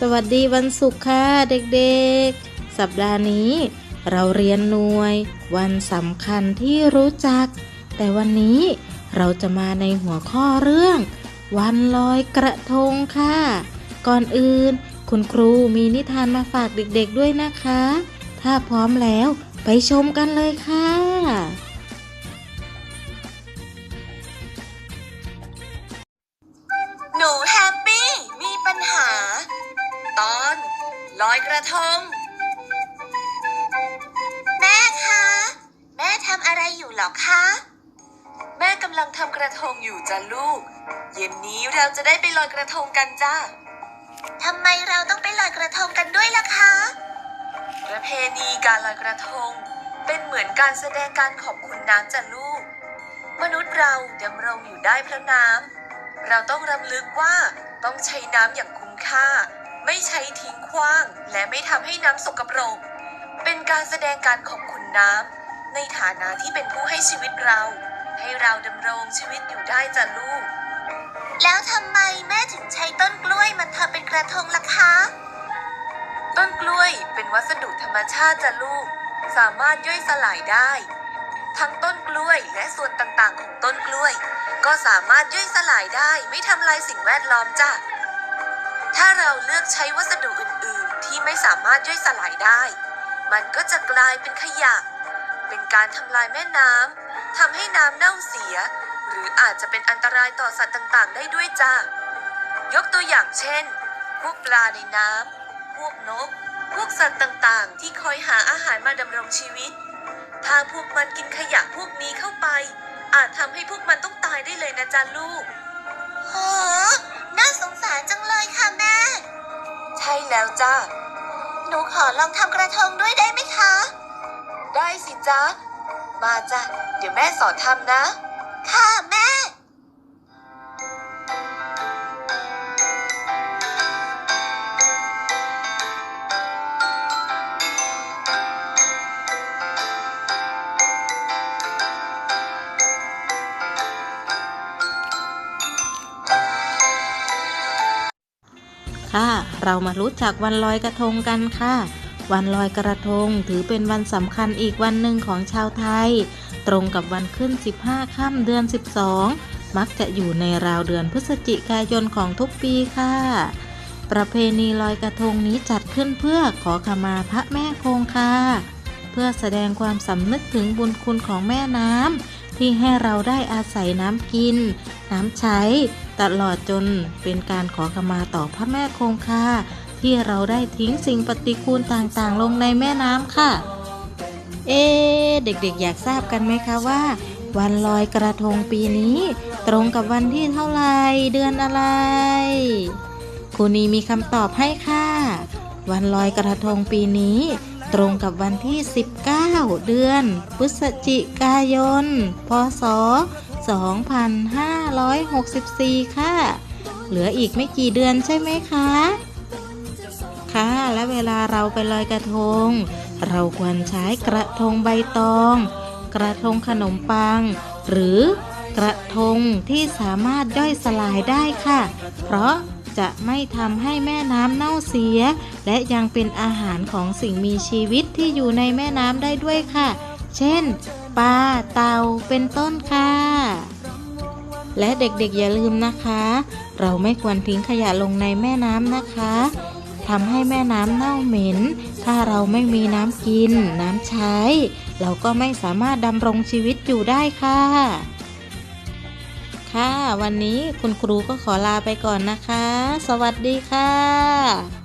สวัสดีวันศุกร์ค่ะเด็กๆ สัปดาห์นี้ เราเรียนหน่วย วันสำคัญที่รู้จัก แต่วันนี้เราจะมาในหัวข้อเรื่อง วันลอยกระทงค่ะ ก่อนอื่น คุณครูมีนิทานมาฝากเด็กๆด้วยนะคะ ถ้าพร้อมแล้วไปชมกันเลยค่ะ ตอน ลอยกระทง แม่คะ แม่ทำอะไรอยู่หรอคะ แม่กำลังทำกระทงอยู่จ้ะลูก เย็นนี้เราจะได้ไปลอยกระทงกันจ้าทำไมเราต้องไปลอยกระทงกันด้วยล่ะคะ ประเพณีการลอยกระทง เป็นเหมือนการแสดงการขอบคุณน้ำจ้ะลูก มนุษย์เราดำรงอยู่ได้เพราะน้ำเราต้องรำลึกว่าต้องใช้น้ำอย่างคุ้มค่า ไม่ใช้ทิ้งขว้าง และไม่ทำให้น้ำสกปรก เป็นการแสดงการขอบคุณน้ำในฐานะที่เป็นผู้ให้ชีวิตเรา ให้เราดำรงชีวิตอยู่ได้จ้ะลูก แล้วทำไมแม่ถึงใช้ต้นกล้วยมันทำเป็นกระทงล่ะคะ ต้นกล้วยเป็นวัสดุธรรมชาติจ้ะลูก สามารถย่อยสลายได้ ทั้งต้นกล้วยและส่วนต่างๆ ของต้นกล้วย ก็สามารถย่อยสลายได้ไม่ทำลายสิ่งแวดล้อมจ้ะ ถ้าเราเลือกใช้วัสดุอื่น ๆ ที่ไม่สามารถย่อยสลายได้ มันก็จะกลายเป็นขยะ เป็นการทำลายแม่น้ำทำให้น้ำเน่าเสีย หรืออาจจะเป็นอันตรายต่อสัตว์ต่าง ๆ ได้ด้วยจ้ะยกตัวอย่างเช่น พวกปลาในน้ำพวกนก พวกสัตว์ต่าง ๆ ที่คอยหาอาหารมาดำรงชีวิต ถ้าพวกมันกินขยะพวกนี้เข้าไป อาจทำให้พวกมันต้องตายได้เลยนะจ๊ะลูกโหน่าสงารจังเลยค่ะแม่ ใช่แล้วจ้าหนูขอลองทำกระทงด้วยได้ไหมคะ ได้สิจ๊ะมาจ้ะเดี๋ยวแม่สอนทำนะ ค่ะแม่ ค่ะ เรามารู้จักวันลอยกระทงกันค่ะ วันลอยกระทงถือเป็นวันสำคัญอีกวันหนึ่งของชาวไทย ตรงกับวันขึ้น 15 ค่ำเดือน 12 มักจะอยู่ในราวเดือนพฤศจิกายนของทุกปีค่ะ ประเพณีลอยกระทงนี้จัดขึ้นเพื่อขอขมาพระแม่คงคาเพื่อแสดงความสำนึกถึงบุญคุณของแม่น้ำที่ให้เราได้อาศัยน้ำกิน น้ำใช้ ตลอดจนเป็นการขอขมาต่อพระแม่คงคาที่เราได้ทิ้งสิ่งปฏิกูลต่างๆ ลงในแม่น้ำค่ะ เอ๊ะเด็กๆ อยากทราบกันไหมคะว่า วันลอยกระทงปีนี้ ตรงกับวันที่เท่าไหร่เดือนอะไรครูนีมีคำตอบให้ค่ะ วันลอยกระทงปีนี้ ตรงกับวันที่ 19 เดือน พฤศจิกายน พศ 2564 ค่ะ เหลืออีกไม่กี่เดือนใช่ไหมคะ ค่ะ และเวลาเราไปลอยกระทง เราควรใช้กระทงใบตอง กระทงขนมปัง หรือกระทงที่สามารถย่อยสลายได้ค่ะ เพราะจะไม่ทำให้แม่น้ำเน่าเสีย และยังเป็นอาหารของสิ่งมีชีวิตที่อยู่ในแม่น้ำได้ด้วยค่ะ เช่น ปลาเต่าเป็นต้นค่ะ และเด็กๆอย่าลืมนะคะ เราไม่ควรทิ้งขยะลงในแม่น้ำนะคะทำให้แม่น้ำเน่าเหม็น ถ้าเราไม่มีน้ำกิน น้ำใช้ เราก็ไม่สามารถดำรงชีวิตอยู่ได้ค่ะ ค่ะ วันนี้คุณครูก็ขอลาไปก่อนนะคะ สวัสดีค่ะ